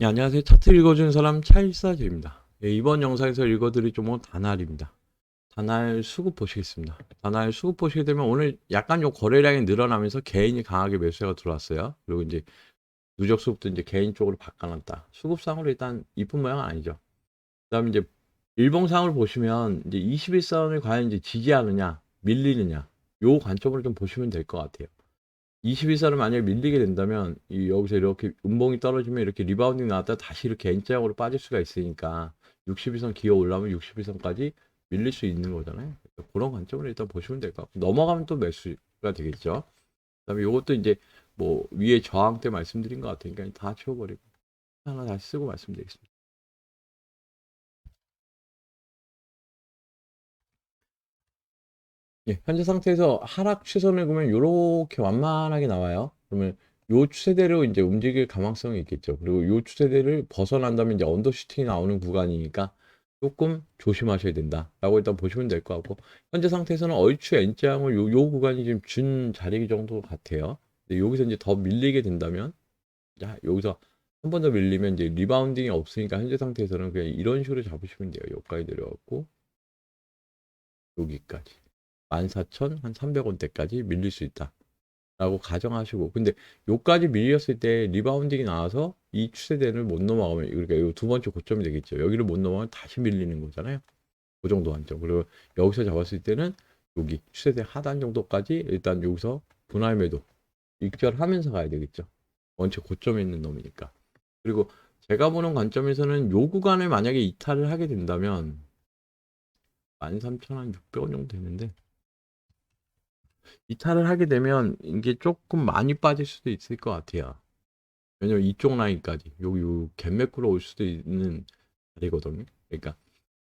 네, 안녕하세요. 차트 읽어주는 사람 차일사제입니다. 예, 이번 영상에서 읽어드릴 종목은 다날입니다. 다날 수급 보시겠습니다. 다날 수급 보시게 되면 오늘 약간 요 거래량이 늘어나면서 개인이 강하게 매수가 들어왔어요. 그리고 이제 누적 수급도 이제 개인 쪽으로 바꿔놨다. 수급상으로 일단 이쁜 모양은 아니죠. 그 다음에 이제 일봉상으로 보시면 이제 21선을 과연 이제 지지하느냐, 밀리느냐, 요 관점으로 좀 보시면 될 것 같아요. 21선을 만약에 밀리게 된다면 이 여기서 이렇게 음봉이 떨어지면 이렇게 리바운딩 나왔다 다시 이렇게 N자형으로 빠질 수가 있으니까 61선 기어 올라오면 61선까지 밀릴 수 있는 거잖아요. 그런 관점으로 일단 보시면 될 것 같고 넘어가면 또 매수가 되겠죠. 그다음에 이것도 이제 뭐 위에 저항 때 말씀드린 것 같으니까 다 치워버리고 하나 다시 쓰고 말씀드리겠습니다. 예, 현재 상태에서 하락 추세선을 보면 이렇게 완만하게 나와요. 그러면 요 추세대로 이제 움직일 가망성이 있겠죠. 그리고 요 추세대를 벗어난다면 이제 언더슈팅이 나오는 구간이니까 조금 조심하셔야 된다라고 일단 보시면 될 것 같고 현재 상태에서는 얼추 N자형을 요, 요 구간이 지금 준 자리 정도 같아요. 근데 여기서 이제 더 밀리게 된다면 자 여기서 한 번 더 밀리면 이제 리바운딩이 없으니까 현재 상태에서는 그냥 이런 식으로 잡으시면 돼요. 여기까지 내려왔고 여기까지 14,300원대까지 밀릴 수 있다. 라고 가정하시고 근데 요까지 밀렸을 때 리바운딩이 나와서 이 추세대를 못 넘어가면 그러니까 요 두 번째 고점이 되겠죠. 여기를 못 넘어가면 다시 밀리는 거잖아요. 그 정도 한점. 그리고 여기서 잡았을 때는 여기 추세대 하단 정도까지 일단 여기서 분할 매도 익절하면서 가야 되겠죠. 원체 고점에 있는 놈이니까. 그리고 제가 보는 관점에서는 요 구간을 만약에 이탈을 하게 된다면 13,600원 정도 되는데 이탈을 하게 되면 이게 조금 많이 빠질 수도 있을 것 같아요. 왜냐면 이쪽 라인까지 여기 요 갭매크로 올 수도 있는 자리거든요. 그러니까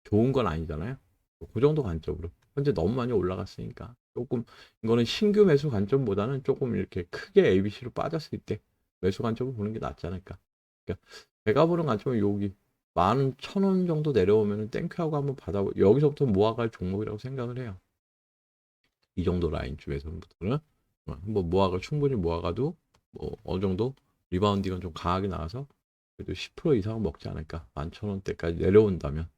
좋은 건 아니잖아요. 그 정도 관점으로 현재 너무 많이 올라갔으니까 조금 이거는 신규 매수 관점보다는 조금 이렇게 크게 ABC로 빠졌을 때 매수 관점을 보는 게 낫지 않을까. 그러니까 제가 보는 관점은 여기 만 천 원 정도 내려오면 은 땡큐하고 한번 받아보 여기서부터 모아갈 종목이라고 생각을 해요. 이 정도 라인쯤에서부터는 어, 한번 모아가 충분히 모아가도 뭐 어느 정도 리바운딩은 좀 강하게 나와서 그래도 10% 이상은 먹지 않을까. 11,000원대까지 내려온다면.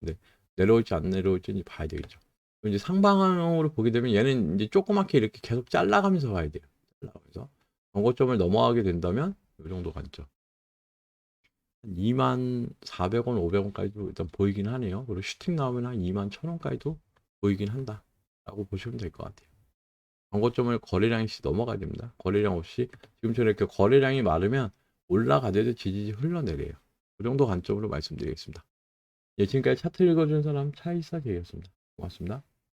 근데 내려올지 안 내려올지 봐야 되겠죠. 이제 상방향으로 보게 되면 얘는 이제 조그맣게 이렇게 계속 잘라가면서 가야 돼요. 잘라가면서. 정고점을 넘어가게 된다면 이 정도 관점. 2만 400원 500원까지도 일단 보이긴 하네요. 그리고 슈팅 나오면 한 2만 1000원까지도 보이긴 한다 라고 보시면 될 것 같아요. 정고점을 거래량이 씨 넘어가야 됩니다. 거래량 없이 지금처럼 이렇게 거래량이 많으면 올라가더라도 지지지 흘러내려요. 그 정도 관점으로 말씀드리겠습니다. 예, 지금까지 차트 읽어준 사람 차이사 제이였습니다. 고맙습니다.